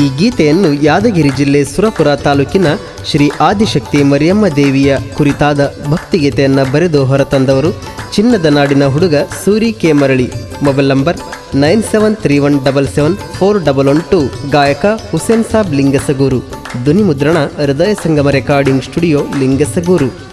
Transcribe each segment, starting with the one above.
ಈ ಗೀತೆಯನ್ನು ಯಾದಗಿರಿ ಜಿಲ್ಲೆ ಸುರಪುರ ತಾಲೂಕಿನ ಶ್ರೀ ಆದಿಶಕ್ತಿ ಮರಿಯಮ್ಮ ದೇವಿಯ ಕುರಿತಾದ ಭಕ್ತಿಗೀತೆಯನ್ನು ಬರೆದು ಹೊರತಂದವರು. ಚಿನ್ನದ ನಾಡಿನ ಹುಡುಗ Suri K Marali. Mobile number nine seven three one double seven four double one two. ಗಾಯಕ ಹುಸೇನ್ ಸಾಬ್ ಲಿಂಗಸಗೂರು. ಧ್ವನಿ ಮುದ್ರಣ ಹೃದಯ ಸಂಗಮ ರೆಕಾರ್ಡಿಂಗ್ ಸ್ಟುಡಿಯೋ ಲಿಂಗಸಗೂರು.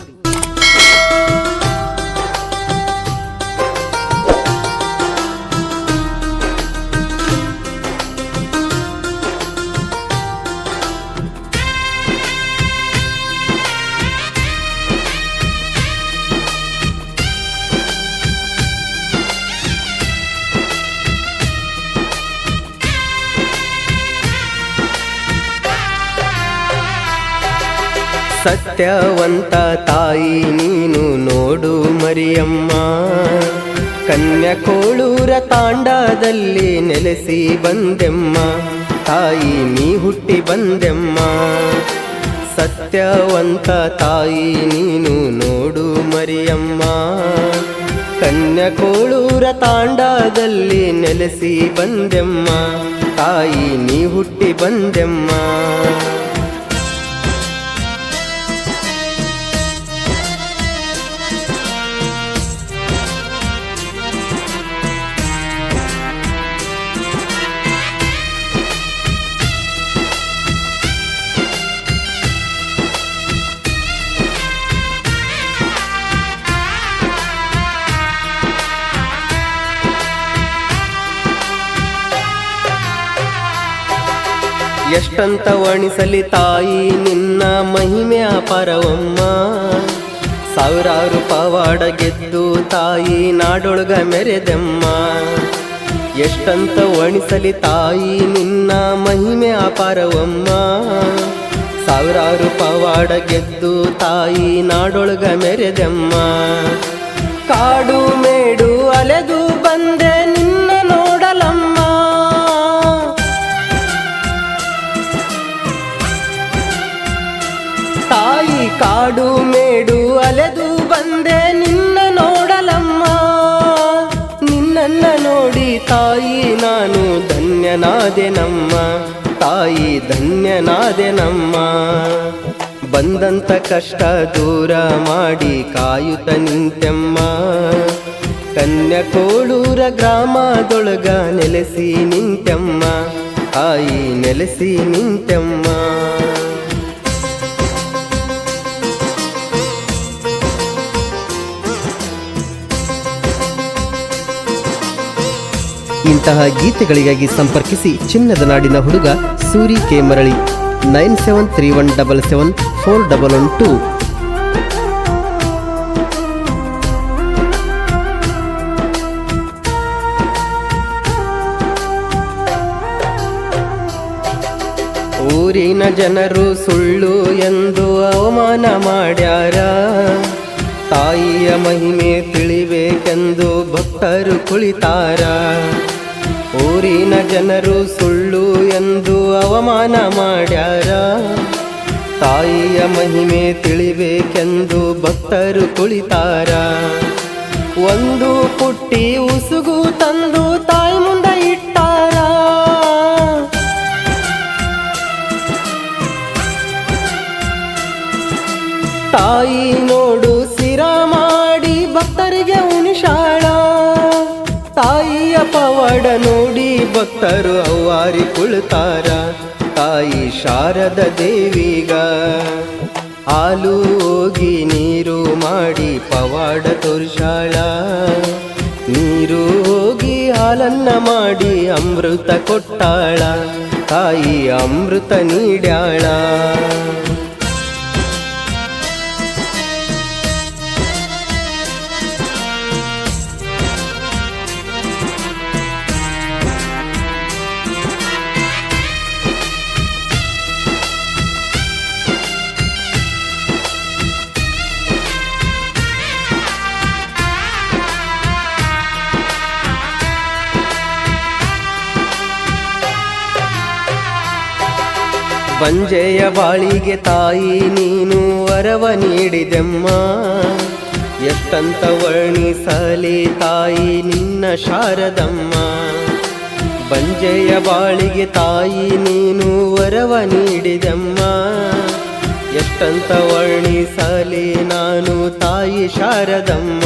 ಸತ್ಯವಂತ ತಾಯಿ ನೀನು ನೋಡು ಮರಿಯಮ್ಮ. ಕನ್ಯಕೋಳೂರ ತಾಂಡದಲ್ಲಿ ನೆಲೆಸಿ ಬಂದೆಮ್ಮ. ತಾಯಿ ನೀ ಹುಟ್ಟಿ ಬಂದೆಮ್ಮ. ಸತ್ಯವಂತ ತಾಯಿ ನೀನು ನೋಡು ಮರಿಯಮ್ಮ. ಕನ್ಯಕೋಳೂರ ತಾಂಡದಲ್ಲಿ ನೆಲೆಸಿ ಬಂದೆಮ್ಮ. ತಾಯಿ ನೀ ಹುಟ್ಟಿ ಬಂದೆಮ್ಮ. ಎಷ್ಟಂತ ವರ್ಣಿಸಲಿ ತಾಯಿ, ನಿನ್ನ ಮಹಿಮೆ ಅಪಾರವಮ್ಮ ಸಾವಿರಾರು ಪವಾಡ ಗೆದ್ದು ತಾಯಿ ನಾಡೊಳಗ ಮೆರೆದೆಮ್ಮ. ಎಷ್ಟಂತ ವರ್ಣಿಸಲಿ ತಾಯಿ, ನಿನ್ನ ಮಹಿಮೆ ಅಪಾರವಮ್ಮ ಸಾವಿರಾರು ಪವಾಡ ಗೆದ್ದು ತಾಯಿ ನಾಡೊಳಗ ಮೆರೆದೆಮ್ಮ. ಕಾಡು ಮೇಡು ಅಲೆದು ತಾಯಿ ಕಾಡು ಮೇಡು ಅಲೆದು ಬಂದೆ ನಿನ್ನ ನೋಡಲಮ್ಮ. ನಿನ್ನನ್ನ ನೋಡಿ ತಾಯಿ ನಾನು ಧನ್ಯನಾದೆನಮ್ಮ. ತಾಯಿ ಧನ್ಯನಾದೆನಮ್ಮ. ಬಂದಂತ ಕಷ್ಟ ದೂರ ಮಾಡಿ ಕಾಯುತ್ತ ನಿಂತೆಮ್ಮ. ಕನ್ಯಕೋಳೂರ ಗ್ರಾಮದೊಳಗ ನೆಲೆಸಿ ನಿಂತೆಮ್ಮ. ತಾಯಿ ನೆಲೆಸಿ ನಿಂತೆಮ್ಮ. ಇಂತಹ ಗೀತೆಗಳಿಗಾಗಿ ಸಂಪರ್ಕಿಸಿ ಚಿನ್ನದ ನಾಡಿನ ಹುಡುಗ Suri K Marali. Nine seven three one double seven four double one two. ಊರಿನ ಜನರು ಸುಳ್ಳು ಎಂದು ಅವಮಾನ ಮಾಡ್ಯಾರ. ತಾಯಿಯ ಮಹಿಮೆ ತಿಳಿಬೇಕೆಂದು ಭಕ್ತರು ಕುಳಿತಾರ. ಊರಿನ ಜನರು ಸುಳ್ಳು ಎಂದು ಅವಮಾನ ಮಾಡ್ಯಾರ. ತಾಯಿಯ ಮಹಿಮೆ ತಿಳಿಬೇಕೆಂದು ಭಕ್ತರು ಕುಳಿತಾರ. ಒಂದು ಪುಟ್ಟಿ ಉಸುಗು ತಂದು ಪವಾಡ ನೋಡಿ ಭಕ್ತರು ಅವ್ವಾರಿ ಕುಳಿತಾರ. ತಾಯಿ ಶಾರದ ದೇವಿಗ ಹಾಲು ಹೋಗಿ ನೀರು ಮಾಡಿ ಪವಾಡ ತೋರ್ಷಾಳ ನೀರು ಹೋಗಿ ಹಾಲನ್ನ ಮಾಡಿ ಅಮೃತ ಕೊಟ್ಟಾಳ. ತಾಯಿ ಅಮೃತ ನೀಡ್ಯಾಳ. ಬಂಜೆಯ ಬಾಳಿಗೆ ತಾಯಿ ನೀನು ವರವ ನೀಡಿದೆಮ್ಮ. ಎಷ್ಟಂತ ವರ್ಣಿಸಲಿ ತಾಯಿ ನಿನ್ನ ಶಾರದಮ್ಮ. ಬಂಜೆಯ ಬಾಳಿಗೆ ತಾಯಿ ನೀನು ವರವ ನೀಡಿದೆಮ್ಮ. ಎಷ್ಟಂತ ವರ್ಣಿಸಲಿ ನಾನು ತಾಯಿ ಶಾರದಮ್ಮ.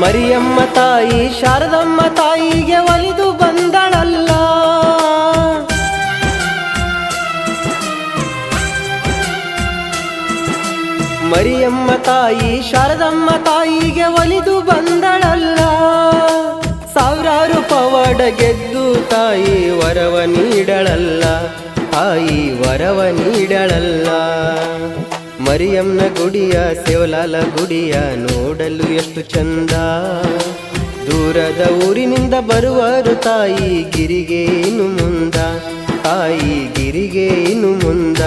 ಮರಿಯಮ್ಮ ತಾಯಿ, ಶಾರದಮ್ಮ ತಾಯಿಗೆ ಒಲಿದು ಮರಿಯಮ್ಮ ತಾಯಿ, ಶಾರದಮ್ಮ ತಾಯಿಗೆ ಒಲಿದು ಬಂದಳಲ್ಲ. ಸಾವಿರಾರು ಪವಾಡ ಗೆದ್ದು ತಾಯಿ ವರವ ನೀಡಳಲ್ಲ. ತಾಯಿ ವರವ ನೀಡಳಲ್ಲ. ಮರಿಯಮ್ಮನ ಗುಡಿಯ, ಸೇವಲಾಲ ಗುಡಿಯ ನೋಡಲು ಎಷ್ಟು ಚಂದ. ದೂರದ ಊರಿನಿಂದ ಬರುವರು ತಾಯಿ, ಗಿರಿಗೆ ಇನ್ನು ಮುಂದ. ತಾಯಿ, ಗಿರಿಗೆ ಇನ್ನು ಮುಂದ.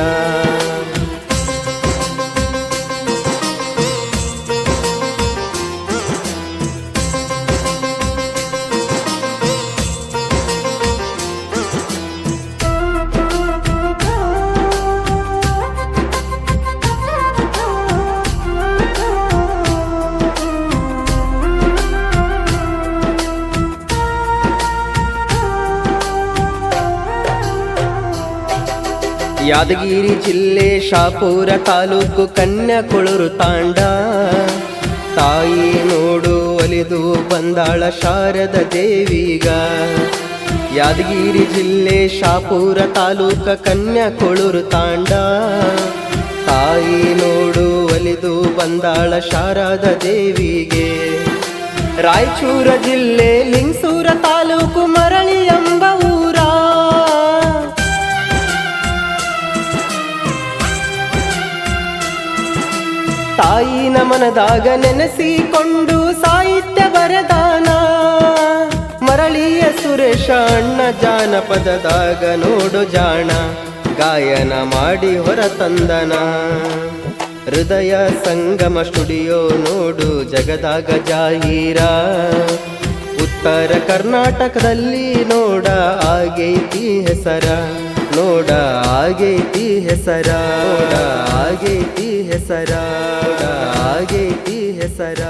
ಯಾದಗಿರಿ ಜಿಲ್ಲೆ ಶಾಪುರ ತಾಲೂಕು ಕನ್ಯಾಕುಳೂರು ತಾಂಡ. ತಾಯಿ ನೋಡು ಒಲಿದು ಬಂದಾಳ ಶಾರದ ದೇವಿಗ. ಯಾದಗಿರಿ ಜಿಲ್ಲೆ ಶಾಪುರ ತಾಲೂಕ ಕನ್ಯಾಕುಳೂರು ತಾಂಡ. ತಾಯಿ ನೋಡು ಒಲಿದು ಬಂದಾಳ ಶಾರದ ದೇವಿಗೆ. ರಾಯಚೂರ ಜಿಲ್ಲೆ ಲಿಂಗಸೂರ ತಾಲೂಕು ಮರಳಿ ಎಂಬ ಮನದಾಗ ನೆನೆಸಿಕೊಂಡು ಸಾಹಿತ್ಯ ಬರದಾನ. ಮರಳಿಯ ಸುರೇಶ ಅಣ್ಣ ಜಾನಪದದಾಗ ನೋಡು ಜಾಣ. ಗಾಯನ ಮಾಡಿ ಹೊರ ತಂದನ. ಹೃದಯ ಸಂಗಮ ಸ್ಟುಡಿಯೋ ನೋಡು ಜಗದಾಗ ಜಾಹೀರ. ಉತ್ತರ ಕರ್ನಾಟಕದಲ್ಲಿ ನೋಡ ಆಗೈತಿ ಹೆಸರ ನೋಡ ಆಗೈತಿ ಹೆಸರ. ಆಗೈತಿ ಹೆಸರ. ಆಗೈತಿ ಹೆಸರ.